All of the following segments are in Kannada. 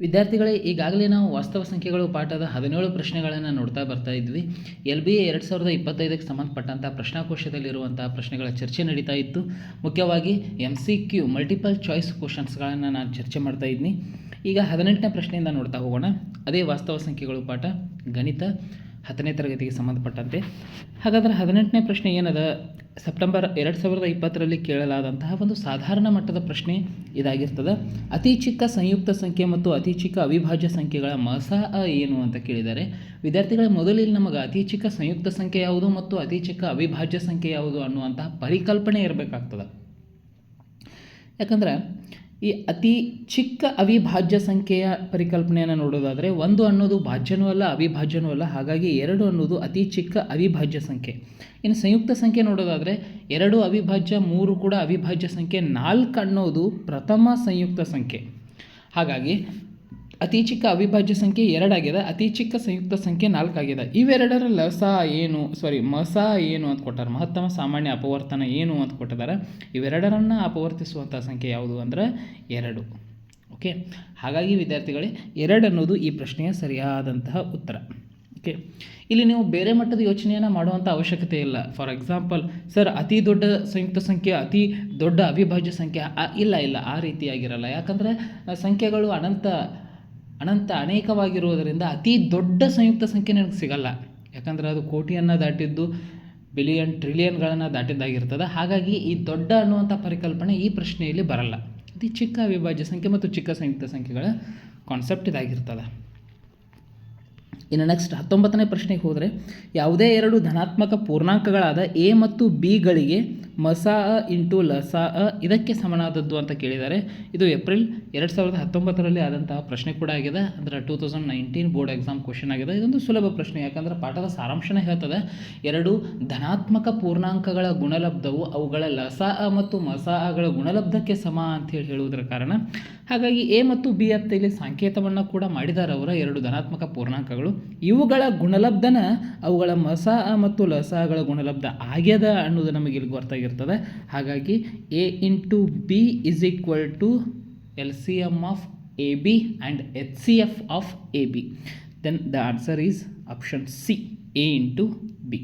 ವಿದ್ಯಾರ್ಥಿಗಳೇ, ಈಗಾಗಲೇ ನಾವು ವಾಸ್ತವ ಸಂಖ್ಯೆಗಳು, ಪಾಠದ ಹದಿನೇಳು ಪ್ರಶ್ನೆಗಳನ್ನು ನೋಡ್ತಾ ಬರ್ತಾ ಇದ್ವಿ. ಎಲ್ ಬಿ ಎ ಎರಡು ಸಾವಿರದ ಇಪ್ಪತ್ತೈದಕ್ಕೆ ಸಂಬಂಧಪಟ್ಟಂಥ ಪ್ರಶ್ನಾಕೋಶದಲ್ಲಿರುವಂಥ ಪ್ರಶ್ನೆಗಳ ಚರ್ಚೆ ನಡೀತಾ ಇತ್ತು. ಮುಖ್ಯವಾಗಿ M C Q multiple choice ಕ್ವಶನ್ಸ್ಗಳನ್ನು ನಾನು ಚರ್ಚೆ ಮಾಡ್ತಾ ಇದ್ದೀನಿ ಈಗ ಹದಿನೆಂಟನೇ ಪ್ರಶ್ನೆಯಿಂದ ನೋಡ್ತಾ ಹೋಗೋಣ. ಅದೇ ವಾಸ್ತವ ಸಂಖ್ಯೆಗಳು, ಪಾಠ ಗಣಿತ ಹತ್ತನೇ ತರಗತಿಗೆ ಸಂಬಂಧಪಟ್ಟಂತೆ. ಹಾಗಾದರೆ ಹದಿನೆಂಟನೇ ಪ್ರಶ್ನೆ ಏನದ? ಸೆಪ್ಟೆಂಬರ್ ಎರಡು ಸಾವಿರದ ಇಪ್ಪತ್ತರಲ್ಲಿ ಕೇಳಲಾದಂತಹ ಒಂದು ಸಾಧಾರಣ ಮಟ್ಟದ ಪ್ರಶ್ನೆ ಇದಾಗಿರ್ತದೆ. ಅತಿ ಚಿಕ್ಕ ಸಂಯುಕ್ತ ಸಂಖ್ಯೆ ಮತ್ತು ಅತಿ ಚಿಕ್ಕ ಅವಿಭಾಜ್ಯ ಸಂಖ್ಯೆಗಳ ಮಸ ಏನು ಅಂತ ಕೇಳಿದ್ದಾರೆ ವಿದ್ಯಾರ್ಥಿಗಳ ಮೊದಲಿಲ್ಲಿ ನಮಗೆ ಅತಿ ಚಿಕ್ಕ ಸಂಯುಕ್ತ ಸಂಖ್ಯೆ ಯಾವುದು ಮತ್ತು ಅತಿ ಚಿಕ್ಕ ಅವಿಭಾಜ್ಯ ಸಂಖ್ಯೆ ಯಾವುದು ಅನ್ನುವಂತಹ ಪರಿಕಲ್ಪನೆ ಇರಬೇಕಾಗ್ತದೆ. ಯಾಕಂದ್ರೆ ಈ ಅತಿ ಚಿಕ್ಕ ಅವಿಭಾಜ್ಯ ಸಂಖ್ಯೆಯ ಪರಿಕಲ್ಪನೆಯನ್ನು ನೋಡೋದಾದರೆ ಒಂದು ಅನ್ನೋದು ಭಾಜ್ಯನೂ ಅಲ್ಲ, ಅವಿಭಾಜ್ಯನೂ ಅಲ್ಲ. ಹಾಗಾಗಿ ಎರಡು ಅನ್ನೋದು ಅತಿ ಚಿಕ್ಕ ಅವಿಭಾಜ್ಯ ಸಂಖ್ಯೆ. ಇನ್ನು ಸಂಯುಕ್ತ ಸಂಖ್ಯೆ ನೋಡೋದಾದರೆ ಎರಡು ಅವಿಭಾಜ್ಯ, ಮೂರು ಕೂಡ ಅವಿಭಾಜ್ಯ ಸಂಖ್ಯೆ, ನಾಲ್ಕು ಅನ್ನೋದು ಪ್ರಥಮ ಸಂಯುಕ್ತ ಸಂಖ್ಯೆ. ಹಾಗಾಗಿ ಅತಿ ಚಿಕ್ಕ ಅವಿಭಾಜ್ಯ ಸಂಖ್ಯೆ ಎರಡಾಗಿದೆ ಅತಿ ಚಿಕ್ಕ ಸಂಯುಕ್ತ ಸಂಖ್ಯೆ ನಾಲ್ಕಾಗಿದೆ ಇವೆರಡರ ಲಸ ಏನು? ಸಾರಿ ಮಸ ಏನು ಅಂತ ಕೊಟ್ಟಾರೆ. ಮಹತ್ತಮ, ಸಾಮಾನ್ಯ, ಅಪವರ್ತನ ಏನು ಅಂತ ಕೊಟ್ಟಿದ್ದಾರೆ. ಇವೆರಡರನ್ನು ಅಪವರ್ತಿಸುವಂಥ ಸಂಖ್ಯೆ ಯಾವುದು ಅಂದರೆ ಎರಡು. ಓಕೆ ಹಾಗಾಗಿ ವಿದ್ಯಾರ್ಥಿಗಳೇ, ಎರಡು ಅನ್ನೋದು ಈ ಪ್ರಶ್ನೆಯ ಸರಿಯಾದಂತಹ ಉತ್ತರ. ಓಕೆ ಇಲ್ಲಿ ನೀವು ಬೇರೆ ಮಟ್ಟದ ಯೋಚನೆಯನ್ನು ಮಾಡುವಂಥ ಅವಶ್ಯಕತೆ ಇಲ್ಲ. ಫಾರ್ ಎಕ್ಸಾಂಪಲ್ ಸರ್ ಅತಿ ದೊಡ್ಡ ಸಂಯುಕ್ತ ಸಂಖ್ಯೆ, ಅತಿ ದೊಡ್ಡ ಅವಿಭಾಜ್ಯ ಸಂಖ್ಯೆ ಇಲ್ಲ ಇಲ್ಲ, ಆ ರೀತಿಯಾಗಿರಲ್ಲ. ಯಾಕಂದರೆ ಸಂಖ್ಯೆಗಳು ಅನಂತ ಅನಂತ ಅನೇಕವಾಗಿರುವುದರಿಂದ ಅತಿ ದೊಡ್ಡ ಸಂಯುಕ್ತ ಸಂಖ್ಯೆ ನನಗೆ ಸಿಗಲ್ಲ. ಯಾಕಂದರೆ ಅದು ಕೋಟಿಯನ್ನು ದಾಟಿದ್ದು ಬಿಲಿಯನ್ ಟ್ರಿಲಿಯನ್ಗಳನ್ನು ದಾಟಿದ್ದಾಗಿರ್ತದೆ. ಹಾಗಾಗಿ ಈ ದೊಡ್ಡ ಅನ್ನುವಂಥ ಪರಿಕಲ್ಪನೆ ಈ ಪ್ರಶ್ನೆಯಲ್ಲಿ ಬರಲ್ಲ. ಅತಿ ಚಿಕ್ಕ ಅವಿಭಾಜ್ಯ ಸಂಖ್ಯೆ ಮತ್ತು ಚಿಕ್ಕ ಸಂಯುಕ್ತ ಸಂಖ್ಯೆಗಳ ಕಾನ್ಸೆಪ್ಟ್ ಇದಾಗಿರ್ತದೆ. ಇನ್ನು ನೆಕ್ಸ್ಟ್ ಹತ್ತೊಂಬತ್ತನೇ ಪ್ರಶ್ನೆಗೆ ಹೋದರೆ ಯಾವುದೇ ಎರಡು ಧನಾತ್ಮಕ ಪೂರ್ಣಾಂಕಗಳಾದ ಎ ಮತ್ತು ಬಿಗಳಿಗೆ ಮಸ ಅ ಇಂಟು ಲಸ ಅ ಇದಕ್ಕೆ ಸಮನಾದದ್ದು ಅಂತ ಕೇಳಿದ್ದಾರೆ. ಇದು ಏಪ್ರಿಲ್ ಎರಡು ಸಾವಿರದ ಹತ್ತೊಂಬತ್ತರಲ್ಲಿ ಆದಂತಹ ಪ್ರಶ್ನೆ ಕೂಡ ಆಗಿದೆ. ಅಂದರೆ two thousand nineteen board exam question ಆಗಿದೆ. ಇದೊಂದು ಸುಲಭ ಪ್ರಶ್ನೆ, ಯಾಕಂದರೆ ಪಾಠದ ಸಾರಾಂಶನೇ ಹೇಳ್ತದೆ. ಎರಡು, ಧನಾತ್ಮಕ ಪೂರ್ಣಾಂಕಗಳ ಗುಣಲಬ್ಧವು ಅವುಗಳ ಲಸಾ ಅ ಮತ್ತು ಮಸ ಅಗಳ ಗುಣಲಬ್ಧಕ್ಕೆ ಸಮ ಅಂತೇಳಿ ಹೇಳುವುದರ ಕಾರಣ. ಹಾಗಾಗಿ ಎ ಮತ್ತು ಬಿ ಅಂತ ಇಲ್ಲಿ ಸಂಕೇತವನ್ನು ಕೂಡ ಮಾಡಿದ್ದಾರೆ ಅವರ ಎರಡು ಧನಾತ್ಮಕ ಪೂರ್ಣಾಂಕಗಳು. ಇವುಗಳ ಗುಣಲಬ್ಧನ ಅವುಗಳ ಮಸಾ ಮತ್ತು ಲಸಾಗಳ ಗುಣಲಬ್ಧ ಆಗ್ಯದ ಅನ್ನೋದು ನಮಗೆ ಇಲ್ಲಿ ಗೊತ್ತಾಗಿರ್ತದೆ ಹಾಗಾಗಿ A into B is equal to L C M of A B and H C F of A B then the answer is option C A into B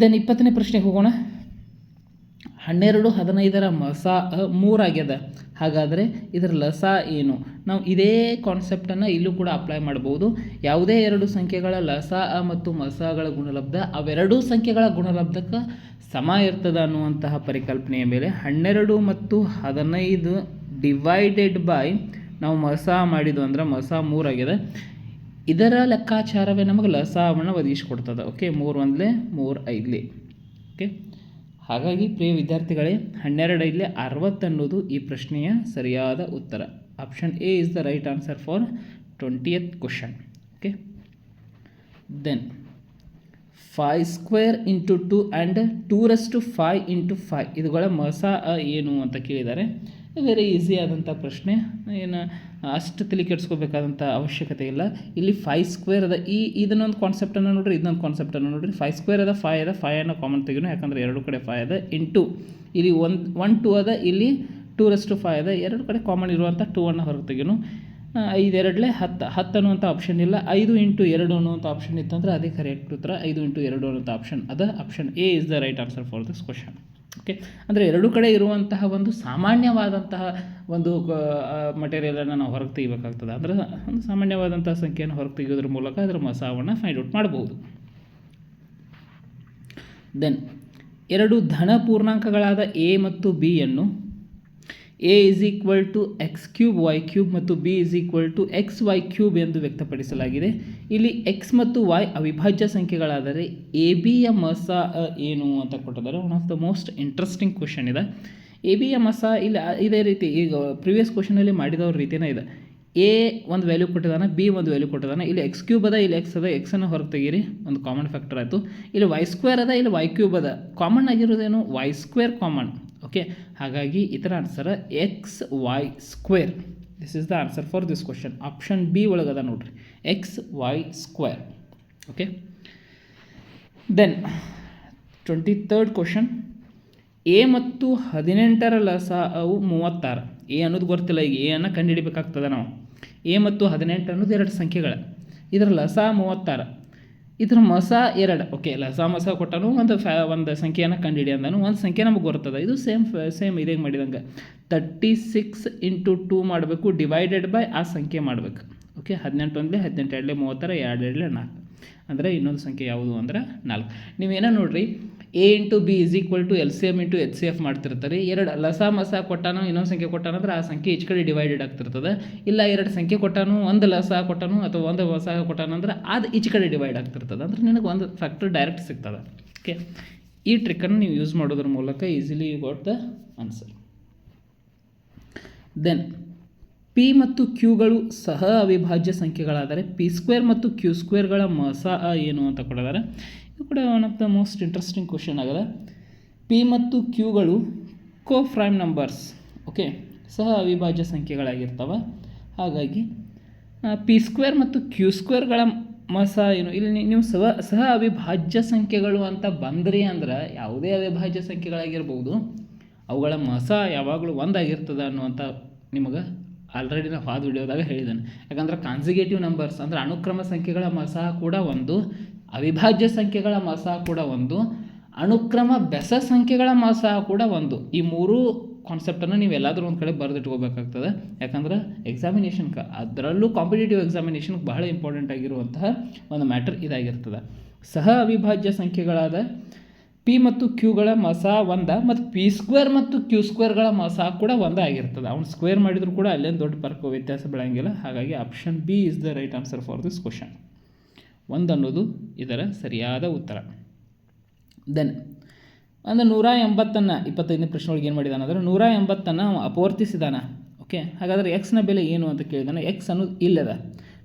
then ಇಪ್ಪತ್ತನೇ ಪ್ರಶ್ನೆಗೆ ಹೋಗೋಣ. ಹನ್ನೆರಡು ಹದಿನೈದರ ಮಸ ಮೂರಾಗ್ಯದ ಹಾಗಾದರೆ ಇದರ ಲಸ ಏನು? ನಾವು ಇದೇ ಕಾನ್ಸೆಪ್ಟನ್ನು ಇಲ್ಲೂ ಕೂಡ ಅಪ್ಲೈ ಮಾಡ್ಬೋದು. ಯಾವುದೇ ಎರಡು ಸಂಖ್ಯೆಗಳ ಲಸ ಮತ್ತು ಮಸಗಳ ಗುಣಲಬ್ಧ, ಅವೆರಡೂ ಸಂಖ್ಯೆಗಳ ಗುಣಲಬ್ಧಕ್ಕೆ ಸಮ ಇರ್ತದೆ ಅನ್ನುವಂತಹ ಪರಿಕಲ್ಪನೆಯ ಮೇಲೆ ಹನ್ನೆರಡು ಮತ್ತು ಹದಿನೈದು ಡಿವೈಡೆಡ್ ಬೈ ನಾವು ಮಸ ಮಾಡಿದ್ದು ಅಂದ್ರೆ ಮಸ ಮೂರಾಗಿದೆ ಇದರ ಲೆಕ್ಕಾಚಾರವೇ ನಮಗೆ ಲಸವನ್ನು ಒದಗಿಸ್ಕೊಡ್ತದೆ. ಓಕೆ ಮೂರು ಒಂದಲೇ ಮೂರು ಐದಲೇ. ಓಕೆ ಹಾಗಾಗಿ ಪ್ರಿಯ ವಿದ್ಯಾರ್ಥಿಗಳೇ ಹನ್ನೆರಡೈದಲೇ ಅರವತ್ತು ಅನ್ನೋದು ಈ ಪ್ರಶ್ನೆಯ ಸರಿಯಾದ ಉತ್ತರ. Option A is the right answer for twentieth question okay then phi square into two and ಟೂರಷ್ಟು phi into five ಇದುಗಳ ಮಸ ಏನು ಅಂತ ಕೇಳಿದ್ದಾರೆ. ವೆರಿ ಈಸಿ ಆದಂಥ ಪ್ರಶ್ನೆ. ಏನು, ಅಷ್ಟು ತಲೆ ಕೆಡಿಸ್ಕೋಬೇಕಾದಂಥ ಅವಶ್ಯಕತೆ ಇಲ್ಲ. ಇಲ್ಲಿ ಫೈ ಸ್ಕ್ವೇರ್ ಅದ, ಈ, ಇದನ್ನೊಂದು ಕಾನ್ಸೆಪ್ಟನ್ನು ನೋಡ್ರಿ ಇದನ್ನೊಂದು ಕಾನ್ಸೆಪ್ಟನ್ನು ನೋಡ್ರಿ. ಫೈ ಸ್ಕ್ವೇರ್ ಅದ ಫೈ ಅದ ಫೈ ಅನ್ನೋ ಕಾಮನ್ ತೆಗಿನು ಯಾಕಂದರೆ ಎರಡು ಕಡೆ ಫೈ ಅದ, ಇಂಟು. ಇಲ್ಲಿ ಒಂದು ಒನ್ ಟು ಅದ, ಇಲ್ಲಿ ಟೂರಷ್ಟು ಫೈ ಅದ, ಎರಡು ಕಡೆ ಕಾಮನ್ ಇರುವಂಥ ಟೂ ಅನ್ನು ಹೊರಗೆ ತೆಗಿನು ಐದು ಎರಡಲೇ ಹತ್ತು ಹತ್ತು ಅನ್ನುವಂಥ ಆಪ್ಷನ್ ಇಲ್ಲ. ಐದು ಇಂಟು ಎರಡು ಅನ್ನುವಂಥ ಆಪ್ಷನ್ ಇತ್ತಂದ್ರೆ ಅದೇ ಕರೆಕ್ಟ್ ಉತ್ತರ. ಐದು ಇಂಟು ಎರಡು ಅನ್ನುವಂಥ ಆಪ್ಷನ್ ಅದ option A is the right answer for this question okay ಅಂದರೆ ಎರಡು ಕಡೆ ಇರುವಂತಹ ಒಂದು ಸಾಮಾನ್ಯವಾದಂತಹ ಒಂದು ಮಟೀರಿಯಲನ್ನು ನಾವು ಹೊರಗೆ ತೆಗಿಬೇಕಾಗ್ತದೆ. ಅಂದರೆ ಒಂದು ಸಾಮಾನ್ಯವಾದಂತಹ ಸಂಖ್ಯೆಯನ್ನು ಹೊರಗೆ ತೆಗೆಯೋದ್ರ ಮೂಲಕ ಅದರ ಮಸಾವನ್ನು ಫೈಂಡ್ ಔಟ್ ಮಾಡ್ಬೋದು. ದೆನ್ ಎರಡು ಧನ ಪೂರ್ಣಾಂಕಗಳಾದ ಎ ಮತ್ತು ಬಿಯನ್ನು A is equal to X cube Y cube ಮತ್ತು B is equal to X Y cube ಎಂದು ವ್ಯಕ್ತಪಡಿಸಲಾಗಿದೆ. ಇಲ್ಲಿ ಎಕ್ಸ್ ಮತ್ತು ವೈ ಅವಿಭಾಜ್ಯ ಸಂಖ್ಯೆಗಳಾದರೆ ಎ ಬಿಯ ಮಸ ಏನು ಅಂತ ಕೊಟ್ಟಿದ್ದಾರೆ. One of the most interesting question ಇದೆ. ಎ ಬಿಯ ಮಸ, ಇಲ್ಲಿ, ಇದೇ ರೀತಿ ಈಗ ಪ್ರಿವಿಯಸ್ ಕ್ವಶನಲ್ಲಿ ಮಾಡಿದವ್ರ ರೀತಿಯೇ ಇದೆ. ಎ ಒಂದು ವ್ಯಾಲ್ಯೂ ಕೊಟ್ಟಿದ್ದಾನೆ ಬಿ ಒಂದು ವ್ಯಾಲ್ಯೂ ಕೊಟ್ಟಿದ್ದಾನೆ. ಇಲ್ಲಿ ಎಕ್ಸ್ ಕ್ಯೂಬ್ ಅದ, ಇಲ್ಲಿ ಎಕ್ಸ್ ಅದ. ಎಕ್ಸನ್ನು ಹೊರಗೆ ತೆಗೀರಿ. ಒಂದು ಕಾಮನ್ ಫ್ಯಾಕ್ಟರ್ ಆಯಿತು. ಇಲ್ಲಿ ವೈ ಸ್ಕ್ವೇರ್ ಅದ, ಇಲ್ಲಿ ವೈ ಕ್ಯೂಬ್ ಅದ. ಕಾಮನ್ ಆಗಿರೋದೇನು? ವೈ ಸ್ಕ್ವೇರ್ ಕಾಮನ್ ಓಕೆ ಹಾಗಾಗಿ ಇದರ answer X Y square this is the answer for this question option B ಒಳಗದ ನೋಡ್ರಿ. X Y square okay then twenty third question A ಮತ್ತು ಹದಿನೆಂಟರ ಲಸ ಅವು ಮೂವತ್ತಾರು. ಎ ಅನ್ನೋದು ಗೊತ್ತಿಲ್ಲ. ಈಗ ಎ ಅನ್ನು ಕಂಡುಹಿಡಿಬೇಕಾಗ್ತದೆ ನಾವು. ಎ ಮತ್ತು ಹದಿನೆಂಟು ಅನ್ನೋದು ಎರಡು ಸಂಖ್ಯೆಗಳ. ಇದರ ಲಸ ಮೂವತ್ತಾರು. ಇದ್ರ ಮಸ ಎರಡು. ಓಕೆ ಲಸ ಮಸ ಕೊಟ್ಟನು, ಒಂದು ಫ್ಯಾ ಒಂದು ಸಂಖ್ಯೆಯನ್ನು ಕಂಡುಹಿಡಿ ಅಂದನು. ಒಂದು ಸಂಖ್ಯೆ ನಮಗೆ ಗೊತ್ತದ ಇದು ಸೇಮ್ ಸೇಮ್ ಇದೇ ಮಾಡಿದಂಗೆ. ತರ್ಟಿ ಸಿಕ್ಸ್ ಇಂಟು ಟೂ ಮಾಡಬೇಕು ಡಿವೈಡೆಡ್ ಬೈ ಆ ಸಂಖ್ಯೆ ಮಾಡಬೇಕು. ಓಕೆ ಹದಿನೆಂಟು ಒಂದಲೇ ಹದಿನೆಂಟು, ಎರಡಲೇ ಮೂವತ್ತರ, ಎರಡು, ಎರಡಲೇ ನಾಲ್ಕು. ಅಂದರೆ ಇನ್ನೊಂದು ಸಂಖ್ಯೆ ಯಾವುದು ಅಂದ್ರೆ ನಾಲ್ಕು. ನೀವೇನೋ ನೋಡ್ರಿ A into B is equal to L C M into H C F ಮಾಡ್ತಿರ್ತಾರೆ. ಎರಡು ಲಸ ಮಸ ಕೊಟ್ಟಾನು, ಇನ್ನೊಂದು ಸಂಖ್ಯೆ ಕೊಟ್ಟಾನ ಅಂದ್ರೆ ಆ ಸಂಖ್ಯೆ ಈಚ್ ಕಡೆ ಡಿವೈಡೆಡ್ ಆಗ್ತಿರ್ತದೆ. ಇಲ್ಲ, ಎರಡು ಸಂಖ್ಯೆ ಕೊಟ್ಟಾನು, ಒಂದು ಲಸ ಕೊಟ್ಟಾನು ಅಥವಾ ಒಂದು ಹೊಸ ಕೊಟ್ಟಾನಂದ್ರೆ ಅದು ಈಚ್ ಕಡೆ ಡಿವೈಡ್ ಆಗ್ತಿರ್ತದೆ. ಅಂದ್ರೆ ನಿನಗೆ ಒಂದು ಫ್ಯಾಕ್ಟರ್ ಡೈರೆಕ್ಟ್ ಸಿಗ್ತದೆ. ಓಕೆ ಈ ಟ್ರಿಕ್ಕನ್ನು ನೀವು ಯೂಸ್ ಮಾಡೋದ್ರ ಮೂಲಕ easily you got the answer then P ಮತ್ತು ಕ್ಯೂಗಳು ಸಹ ಅವಿಭಾಜ್ಯ ಸಂಖ್ಯೆಗಳಾದರೆ ಪಿ ಸ್ಕ್ವೇರ್ ಮತ್ತು ಕ್ಯೂ ಸ್ಕ್ವೇರ್ಗಳ ಮಸ ಏನು ಅಂತ ಕೊಡಿದ್ದಾರೆ ಇದು ಕೂಡ one of the most interesting question ಆಗಿದೆ. ಪಿ ಮತ್ತು ಕ್ಯೂಗಳು ಕೋ ಫ್ರೈಮ್ ನಂಬರ್ಸ್ ಓಕೆ ಸಹ ಅವಿಭಾಜ್ಯ ಸಂಖ್ಯೆಗಳಾಗಿರ್ತವೆ. ಹಾಗಾಗಿ ಪಿ ಸ್ಕ್ವೇರ್ ಮತ್ತು ಕ್ಯೂ ಸ್ಕ್ವೇರ್ಗಳ ಮಸ ಏನು, ಇಲ್ಲಿ ನೀವು ಸಹ ಸಹ ಅವಿಭಾಜ್ಯ ಸಂಖ್ಯೆಗಳು ಅಂತ ಬಂದ್ರಿ ಅಂದ್ರೆ ಯಾವುದೇ ಅವಿಭಾಜ್ಯ ಸಂಖ್ಯೆಗಳಾಗಿರ್ಬೋದು. ಅವುಗಳ ಮಸ ಯಾವಾಗಲೂ ಒಂದಾಗಿರ್ತದೆ ಅನ್ನುವಂಥ ನಿಮಗೆ ಆಲ್ರೆಡಿ ನಾವು ಹಾದು ವಿಡಿಯೋದಾಗ ಹೇಳಿದ್ದಾನೆ ಯಾಕಂದ್ರೆ ಕಾನ್ಸಿಗೇಟಿವ್ ನಂಬರ್ಸ್ ಅಂದರೆ ಅನುಕ್ರಮ ಸಂಖ್ಯೆಗಳ ಮಸ ಕೂಡ ಒಂದು. ಅವಿಭಾಜ್ಯ ಸಂಖ್ಯೆಗಳ ಮಾಸ ಕೂಡ ಒಂದು, ಅನುಕ್ರಮ ಬೆಸ ಸಂಖ್ಯೆಗಳ ಮಾಸ ಕೂಡ ಒಂದು. ಈ ಮೂರು ಕಾನ್ಸೆಪ್ಟನ್ನು ನೀವು ಎಲ್ಲಾದರೂ ಒಂದು ಕಡೆ ಬರೆದಿಟ್ಕೋಬೇಕಾಗ್ತದೆ. ಯಾಕಂದ್ರೆ ಎಕ್ಸಾಮಿನೇಷನ್ಕ ಅದರಲ್ಲೂ ಕಾಂಪಿಟೇಟಿವ್ ಎಕ್ಸಾಮಿನೇಷನ್ಗೆ ಬಹಳ ಇಂಪಾರ್ಟೆಂಟ್ ಆಗಿರುವಂತಹ ಒಂದು ಮ್ಯಾಟರ್ ಇದಾಗಿರ್ತದೆ. ಸಹ ಅವಿಭಾಜ್ಯ ಸಂಖ್ಯೆಗಳಾದ ಪಿ ಮತ್ತು ಕ್ಯೂಗಳ ಮಸ ಒಂದ ಮತ್ತು ಪಿ ಸ್ಕ್ವೇರ್ ಮತ್ತು ಕ್ಯೂ ಸ್ಕ್ವೇರ್ಗಳ ಮಸ ಕೂಡ ಒಂದೇ ಆಗಿರ್ತದೆ. ಅವ್ನು ಸ್ಕ್ವೇರ್ ಮಾಡಿದರೂ ಕೂಡ ಅಲ್ಲೇನು ದೊಡ್ಡ ಪರ್ಕ ವ್ಯತ್ಯಾಸ ಬೆಳಂಗಿಲ್ಲ. ಹಾಗಾಗಿ option B is the right answer for this question ಒಂದು ಅನ್ನೋದು ಇದರ ಸರಿಯಾದ ಉತ್ತರ. ದೆನ್ ಅಂದರೆ ನೂರ ಎಂಬತ್ತನ್ನು ಇಪ್ಪತ್ತೈದನೇ ಪ್ರಶ್ನೆ ಒಳಗೆ ಏನು ಮಾಡಿದಾನೆ ಅಂದರೆ ನೂರ ಎಂಬತ್ತನ್ನು ಅಪವರ್ತಿಸಿದಾನ. ಓಕೆ ಹಾಗಾದರೆ ಎಕ್ಸ್ನ ಬೆಲೆ ಏನು ಅಂತ ಕೇಳಿದಾನೆ. ಎಕ್ಸ್ ಅನ್ನೋದು ಇಲ್ಲದ.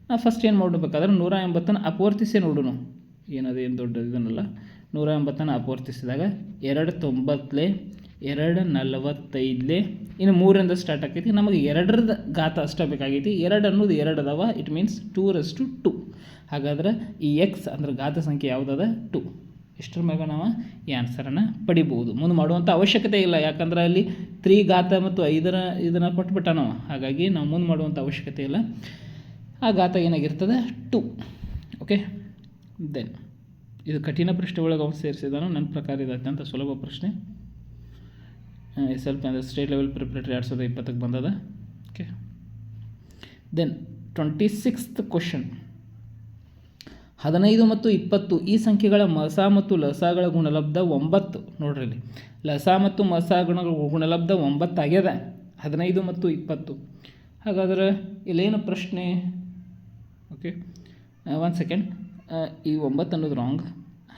ನಾವು ಫಸ್ಟ್ ಏನು ಮಾಡಬೇಕಾದ್ರೆ ನೂರ ಎಂಬತ್ತನ್ನು ಅಪವರ್ತಿಸಿ ನೋಡೋಣ ಏನದು, ಏನು ದೊಡ್ಡ ಇದನ್ನಲ್ಲ. ನೂರ ಎಂಬತ್ತನ್ನು ಅಪವರ್ತಿಸಿದಾಗ ಎರಡು ತೊಂಬತ್ತಲೇ, ಎರಡು ನಲವತ್ತೈದಲೇ, ಇನ್ನು ಮೂರಿಂದ ಸ್ಟಾರ್ಟ್ ಆಕೈತಿ. ನಮಗೆ ಎರಡರದ ಘಾತ ಅಷ್ಟೇ ಬೇಕಾಗೈತಿ. ಎರಡು ಅನ್ನೋದು ಎರಡು ಅದಾವ it means two raised to ಹಾಗಾದ್ರೆ ಈ ಎಕ್ಸ್ ಅಂದ್ರೆ ಗಾತ ಸಂಖ್ಯೆ ಯಾವುದದ? ಟು ಇಷ್ಟರ ಮ್ಯಾಗ ನಾವು ಈ ಆನ್ಸರನ್ನು ಪಡಿಬೋದು. ಮುಂದೆ ಮಾಡುವಂಥ ಅವಶ್ಯಕತೆ ಇಲ್ಲ. ಯಾಕಂದ್ರೆ ಅಲ್ಲಿ ತ್ರೀ ಗಾತ ಮತ್ತು ಐದರ ಇದನ್ನು ಕೊಟ್ಬಿಟ್ಟ ನಾವು ಹಾಗಾಗಿ ನಾವು ಮುಂದೆ ಮಾಡುವಂಥ ಅವಶ್ಯಕತೆ ಇಲ್ಲ. ಆ ಗಾತ ಏನಾಗಿರ್ತದೆ? ಟು ಓಕೆ ದೆನ್ ಇದು ಕಠಿಣ ಪ್ರಶ್ನೆ ಒಳಗೆ ಅವನು ಸೇರಿಸಿದಾನು? ನನ್ನ ಪ್ರಕಾರ ಇದು ಅತ್ಯಂತ ಸುಲಭ ಪ್ರಶ್ನೆ. ಸ್ವಲ್ಪ ಅಂದರೆ ಸ್ಟೇಟ್ ಲೆವೆಲ್ ಪ್ರಿಪ್ರೇಟರಿ ಎರಡು ಸಾವಿರದ ಇಪ್ಪತ್ತಕ್ಕೆ ಬಂದದ. Okay then twenty sixth question ಹದಿನೈದು ಮತ್ತು ಇಪ್ಪತ್ತು, ಈ ಸಂಖ್ಯೆಗಳ ಮಸ ಮತ್ತು ಲಸಗಳ ಗುಣಲಬ್ಧ ಒಂಬತ್ತು. ನೋಡ್ರಿ ಇಲ್ಲಿ. ಲಸ ಮತ್ತು ಮಸ ಗುಣ ಗುಣಲಬ್ಧ ಒಂಬತ್ತು ಆಗ್ಯದ. ಹದಿನೈದು ಮತ್ತು ಇಪ್ಪತ್ತು. ಹಾಗಾದ್ರೆ ಇಲ್ಲೇನು ಪ್ರಶ್ನೆ? ಓಕೆ ಒನ್ ಸೆಕೆಂಡ್ ಈ ಒಂಬತ್ತು ಅನ್ನೋದು ರಾಂಗ್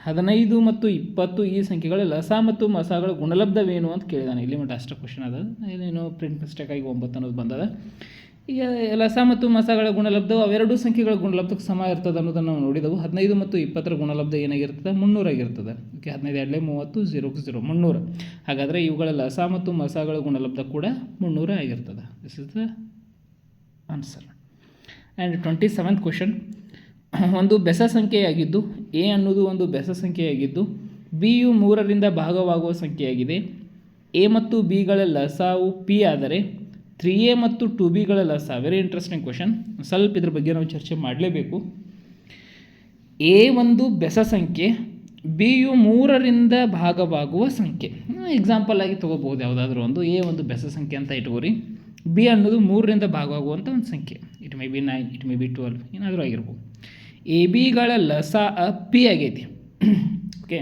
ಹದಿನೈದು ಮತ್ತು ಇಪ್ಪತ್ತು, ಈ ಸಂಖ್ಯೆಗಳ ಲಸ ಮತ್ತು ಮಸಗಳ ಗುಣಲಬ್ಧವೇನು ಅಂತ ಕೇಳಿದಾನೆ. ಇಲ್ಲಿ ಮಟ್ಟ ಅಷ್ಟೇ ಕ್ವಶನ್ ಅದ. ಏನೇನು ಪ್ರಿಂಟ್ ಮಿಸ್ಟೇಕ್ ಆಗಿ ಒಂಬತ್ತು ಅನ್ನೋದು ಬಂದದ. ಈಗ ಲಸ ಮತ್ತು ಮಸಗಳ ಗುಣಲಬ್ಧವು ಅವೆರಡು ಸಂಖ್ಯೆಗಳ ಗುಣಲಬ್ಧಕ್ಕೆ ಸಮ ಇರ್ತದೆ ಅನ್ನೋದನ್ನು ನಾವು ನೋಡಿದೆವು. ಹದಿನೈದು ಮತ್ತು ಇಪ್ಪತ್ತರ ಗುಣಲಬ್ಧ ಏನಾಗಿರ್ತದೆ? ಮುನ್ನೂರಾಗಿರ್ತದೆ ಓಕೆ, ಹದಿನೈದು ಎರಡಲೇ ಮೂವತ್ತು ಜೀರೋ ಜೀರೋ ಮುನ್ನೂರು. ಹಾಗಾದರೆ ಇವುಗಳ ಲಸ ಮತ್ತು ಮಸಗಳ ಗುಣಲಬ್ಧ ಕೂಡ ಮುನ್ನೂರ ಆಗಿರ್ತದೆ. This is the answer and twenty seventh question ಒಂದು ಬೆಸ ಸಂಖ್ಯೆಯಾಗಿದ್ದು, ಎ ಅನ್ನೋದು ಒಂದು ಬೆಸ ಸಂಖ್ಯೆಯಾಗಿದ್ದು ಬಿ ಯು ಮೂರರಿಂದ ಭಾಗವಾಗುವ ಸಂಖ್ಯೆಯಾಗಿದೆ. ಎ ಮತ್ತು ಬಿಗಳ ಲಸಾವು ಪಿ ಆದರೆ ತ್ರೀ ಎ ಮತ್ತು ಟು ಬಿಗಳೆಲ್ಲ ಸಹ ವೆರಿ ಇಂಟ್ರೆಸ್ಟಿಂಗ್ ಕ್ವಶನ್ ಸ್ವಲ್ಪ ಇದ್ರ ಬಗ್ಗೆ ನಾವು ಚರ್ಚೆ ಮಾಡಲೇಬೇಕು. ಎ ಒಂದು ಬೆಸ ಸಂಖ್ಯೆ ಬಿ ಯು ಮೂರರಿಂದ ಭಾಗವಾಗುವ ಸಂಖ್ಯೆ. ಎಕ್ಸಾಂಪಲ್ ಆಗಿ ತೊಗೋಬೋದು ಯಾವುದಾದ್ರೂ ಒಂದು. ಎ ಒಂದು ಬೆಸ ಸಂಖ್ಯೆ ಅಂತ ಇಟ್ಕೋರಿ. ಬಿ ಅನ್ನೋದು ಮೂರರಿಂದ ಭಾಗವಾಗುವಂಥ ಒಂದು ಸಂಖ್ಯೆ. It may be nine it may be twelve ಏನಾದರೂ ಆಗಿರ್ಬೋದು. ಎ ಬಿಗಳ ಲಸ, ಅ ಪಿ ಆಗೈತಿ. ಓಕೆ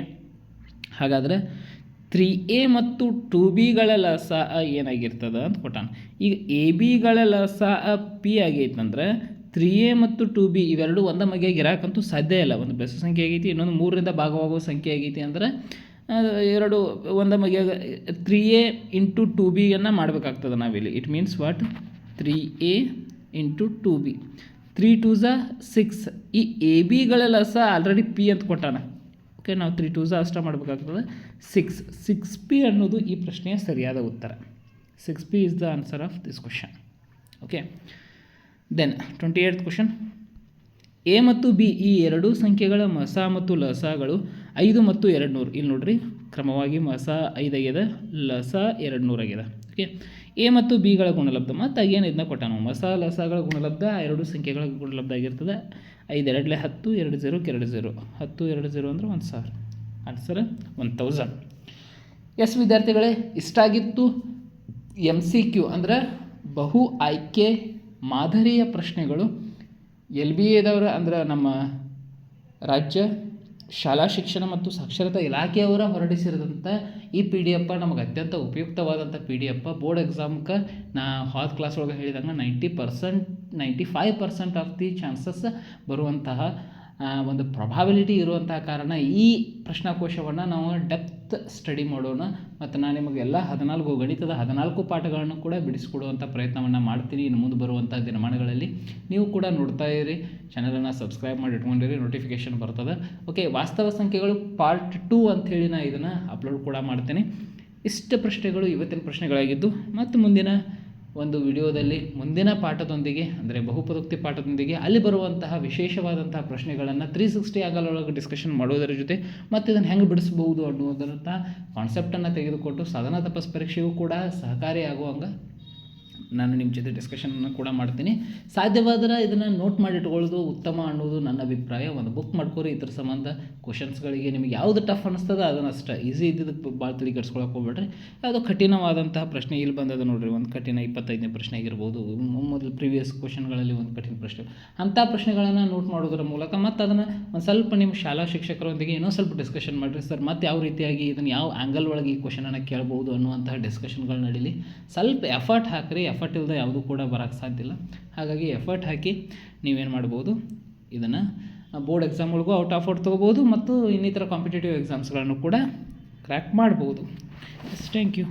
ಹಾಗಾದರೆ ತ್ರೀ ಎ ಮತ್ತು ಟು ಬಿಗಳ ಲಸ ಏನಾಗಿರ್ತದೆ ಅಂತ ಕೊಟ್ಟಾನ. ಈಗ ಎ ಬಿಗಳ ಲಸ ಪಿ ಆಗೈತಂದ್ರೆ ತ್ರೀ ಎ ಮತ್ತು ಟು ಬಿ ಇವೆರಡು ಒಂದ ಮಗಿಯಾಗಿ ಇರೋಕ್ಕಂತೂ ಸಾಧ್ಯ ಇಲ್ಲ. ಒಂದು ಬೆಸ ಸಂಖ್ಯೆ ಆಗೈತಿ, ಇನ್ನೊಂದು ಮೂರರಿಂದ ಭಾಗವಾಗುವ ಸಂಖ್ಯೆ ಆಗೈತಿ ಅಂದ್ರೆ ಎರಡು ಒಂದ ಮಗೆಯಾಗ ತ್ರೀ ಎ ಇಂಟು ಟು ಬಿಯನ್ನು ಮಾಡಬೇಕಾಗ್ತದೆ ನಾವಿಲ್ಲಿ. It means what three A into two B three two ಝ six ಈ ಎ ಬಿಗಳ ಲಸ ಆಲ್ರೆಡಿ ಪಿ ಅಂತ ಕೊಟ್ಟಾನ. ಓಕೆ ನಾವು ತ್ರೀ ಟೂ ಝ ಅಷ್ಟ ಮಾಡಬೇಕಾಗ್ತದೆ. ಸಿಕ್ಸ್ ಸಿಕ್ಸ್ ಪಿ ಅನ್ನೋದು ಈ ಪ್ರಶ್ನೆಯ ಸರಿಯಾದ ಉತ್ತರ. Six P is the answer of this question okay then twenty eighth question A ಮತ್ತು ಬಿ ಈ ಎರಡೂ ಸಂಖ್ಯೆಗಳ ಮಸ ಮತ್ತು ಲಸಗಳು ಐದು ಮತ್ತು ಎರಡು ನೂರು ಇಲ್ಲಿ ನೋಡ್ರಿ, ಕ್ರಮವಾಗಿ ಮಸ ಐದು ಆಗ್ಯದ ಲಸ ಎರಡು ನೂರು ಆಗ್ಯದ ಓಕೆ ಎ ಮತ್ತು ಬಿಗಳ ಗುಣಲಬ್ಧ. ಮತ್ತು ಏನು ಇದನ್ನ ಕೊಟ್ಟಾನ? ಮಸ, ಲಸಗಳ ಗುಣಲಬ್ಧ ಎರಡು ಸಂಖ್ಯೆಗಳ ಗುಣಲಬ್ಧ ಆಗಿರ್ತದೆ. ಐದು ಎರಡಲೆ ಹತ್ತು, ಎರಡು ಜೀರೋಕ್ಕೆ ಎರಡು ಜೀರೋ. ಹತ್ತು, ಎರಡು, ಜೀರೋ ಅಂದರೆ ಒಂದು ಸಾವಿರ. ಆನ್ಸರ್ ಒನ್ ತೌಸಂಡ್ ಎಸ್ ವಿದ್ಯಾರ್ಥಿಗಳೇ, ಇಷ್ಟಾಗಿತ್ತು ಎಂ ಸಿ ಕ್ಯೂ ಅಂದರೆ ಬಹು ಆಯ್ಕೆ ಮಾದರಿಯ ಪ್ರಶ್ನೆಗಳು. ಎಲ್ ಬಿ ಎದವರ ಅಂದ್ರೆ ನಮ್ಮ ರಾಜ್ಯ, ಶಾಲಾ ಶಿಕ್ಷಣ ಮತ್ತು ಸಾಕ್ಷರತಾ ಇಲಾಖೆಯವರ ಹೊರಡಿಸಿರದಂಥ ಈ ಪಿ ಡಿ ಎಫ್ ನಮಗೆ ಅತ್ಯಂತ ಉಪಯುಕ್ತವಾದಂಥ ಪಿ ಡಿ ಎಫ್ ಬೋರ್ಡ್ ಎಕ್ಸಾಮ್ಗೆ ನಾ ಹಾಲ್ ಕ್ಲಾಸ್ ಒಳಗೆ ಹೇಳಿದಂಗೆ ninety percent ninety five percent of the chances ಬರುವಂತಹ ಒಂದು ಪ್ರೊಬಾಬಿಲಿಟಿ ಇರುವಂಥ ಕಾರಣ ಈ ಪ್ರಶ್ನಾಕೋಶವನ್ನು ನಾವು ಡೆಪ್ತ್ ಸ್ಟಡಿ ಮಾಡೋಣ. ಮತ್ತು ನಾನು ನಿಮಗೆ ಎಲ್ಲ ಹದಿನಾಲ್ಕು ಗಣಿತದ ಹದಿನಾಲ್ಕು ಪಾಠಗಳನ್ನು ಕೂಡ ಬಿಡಿಸಿಕೊಡುವಂಥ ಪ್ರಯತ್ನವನ್ನು ಮಾಡ್ತೀನಿ. ಇನ್ನು ಮುಂದೆ ಬರುವಂಥ ದಿನಮಾನಗಳಲ್ಲಿ ನೀವು ಕೂಡ ನೋಡ್ತಾ ಇರಿ. ಚಾನಲನ್ನು ಸಬ್ಸ್ಕ್ರೈಬ್ ಮಾಡಿ ಇಟ್ಕೊಂಡಿರಿ ನೋಟಿಫಿಕೇಷನ್ ಬರ್ತದೆ. ಓಕೆ ವಾಸ್ತವ ಸಂಖ್ಯೆಗಳು ಪಾರ್ಟ್ ಟೂ ಅಂಥೇಳಿ ನಾನು ಇದನ್ನು ಅಪ್ಲೋಡ್ ಕೂಡ ಮಾಡ್ತೀನಿ. ಇಷ್ಟು ಪ್ರಶ್ನೆಗಳು ಇವತ್ತಿನ ಪ್ರಶ್ನೆಗಳಾಗಿದ್ದು, ಮತ್ತು ಮುಂದಿನ ಒಂದು ವಿಡಿಯೋದಲ್ಲಿ ಮುಂದಿನ ಪಾಠದೊಂದಿಗೆ, ಅಂದರೆ ಬಹುಪದೋಕ್ತಿ ಪಾಠದೊಂದಿಗೆ ಅಲ್ಲಿ ಬರುವಂತಹ ವಿಶೇಷವಾದಂತಹ ಪ್ರಶ್ನೆಗಳನ್ನು ತ್ರೀ ಸಿಕ್ಸ್ಟಿ ಆಗಲೊಳಗೆ ಡಿಸ್ಕಷನ್ ಮಾಡೋದರ ಜೊತೆ ಮತ್ತು ಇದನ್ನು ಹೆಂಗೆ ಬಿಡಿಸ್ಬೋದು ಅನ್ನುವುದರಂಥ ಕಾನ್ಸೆಪ್ಟನ್ನು ತೆಗೆದುಕೊಟ್ಟು, ಸಾಧನಾ ತಪಸ್ ಪರೀಕ್ಷೆಗೂ ಕೂಡ ಸಹಕಾರಿಯಾಗುವಂಗೆ ನಾನು ನಿಮ್ಮ ಜೊತೆ ಡಿಸ್ಕಷನನ್ನು ಕೂಡ ಮಾಡ್ತೀನಿ. ಸಾಧ್ಯವಾದರೆ ಇದನ್ನು ನೋಟ್ ಮಾಡಿ ಇಟ್ಕೊಳ್ಳೋದು ಉತ್ತಮ ಅನ್ನೋದು ನನ್ನ ಅಭಿಪ್ರಾಯ. ಒಂದು ಬುಕ್ ಮಾಡ್ಕೊರಿ, ಇದ್ರ ಸಂಬಂಧ ಕ್ವಶನ್ಸ್ಗಳಿಗೆ ನಿಮಗೆ ಯಾವುದು ಟಫ್ ಅನ್ನಿಸ್ತದೆ ಅದನ್ನು ಅಷ್ಟೇ. ಈಸಿ ಇದ್ದಿದ್ದಕ್ಕೆ ಭಾಳ ಕೆಡ್ಸ್ಕೊಳಕ್ಕೆ ಹೋಗ್ಬೇಡ್ರಿ. ಯಾವುದೋ ಕಠಿಣವಾದಂತಹ ಪ್ರಶ್ನೆ ಇಲ್ಲಿ ಬಂದದ ನೋಡಿರಿ. ಒಂದು ಕಠಿಣ ಇಪ್ಪತ್ತೈದನೇ ಪ್ರಶ್ನೆ ಆಗಿರ್ಬೋದು. ಮೊದಲು ಪ್ರೀವಿಯಸ್ ಕ್ವಶನ್ಗಳಲ್ಲಿ ಒಂದು ಕಠಿಣ ಪ್ರಶ್ನೆ. ಅಂಥ ಪ್ರಶ್ನೆಗಳನ್ನು ನೋಟ್ ಮಾಡೋದರ ಮೂಲಕ ಮತ್ತು ಅದನ್ನು ಒಂದು ಸ್ವಲ್ಪ ನಿಮ್ಮ ಶಾಲಾ ಶಿಕ್ಷಕರೊಂದಿಗೆ ಇನ್ನೊಂದು ಸ್ವಲ್ಪ ಡಿಸ್ಕಷನ್ ಮಾಡಿರಿ. ಸರ್, ಮತ್ತು ಯಾವ ರೀತಿಯಾಗಿ ಇದನ್ನು ಯಾವ ಆ್ಯಂಗಲ್ ಒಳಗೆ ಈ ಕ್ವಶನನ್ನು ಕೇಳ್ಬೋದು ಅನ್ನುವಂತಹ ಡಿಸ್ಕಷನ್ಗಳು ನಡೀಲಿ. ಸ್ವಲ್ಪ ಎಫರ್ಟ್ ಹಾಕಿರಿ. ಎಫರ್ಟ್ ಇಲ್ಲದೆ ಯಾವುದೂ ಕೂಡ ಬರೋಕ್ಕೆ ಸಾಧ್ಯ ಇಲ್ಲ. ಹಾಗಾಗಿ ಎಫರ್ಟ್ ಹಾಕಿ ನೀವೇನು ಮಾಡ್ಬೋದು? ಇದನ್ನು ಬೋರ್ಡ್ ಎಕ್ಸಾಮ್ಗಳಿಗೂ ಔಟ್ ಆಫ್ ಔಟ್ ತೊಗೋಬೋದು ಮತ್ತು ಇನ್ನಿತರ ಕಾಂಪಿಟೇಟಿವ್ ಎಕ್ಸಾಮ್ಸ್ಗಳನ್ನು ಕೂಡ ಕ್ರ್ಯಾಕ್ ಮಾಡ್ಬೋದು. Thank you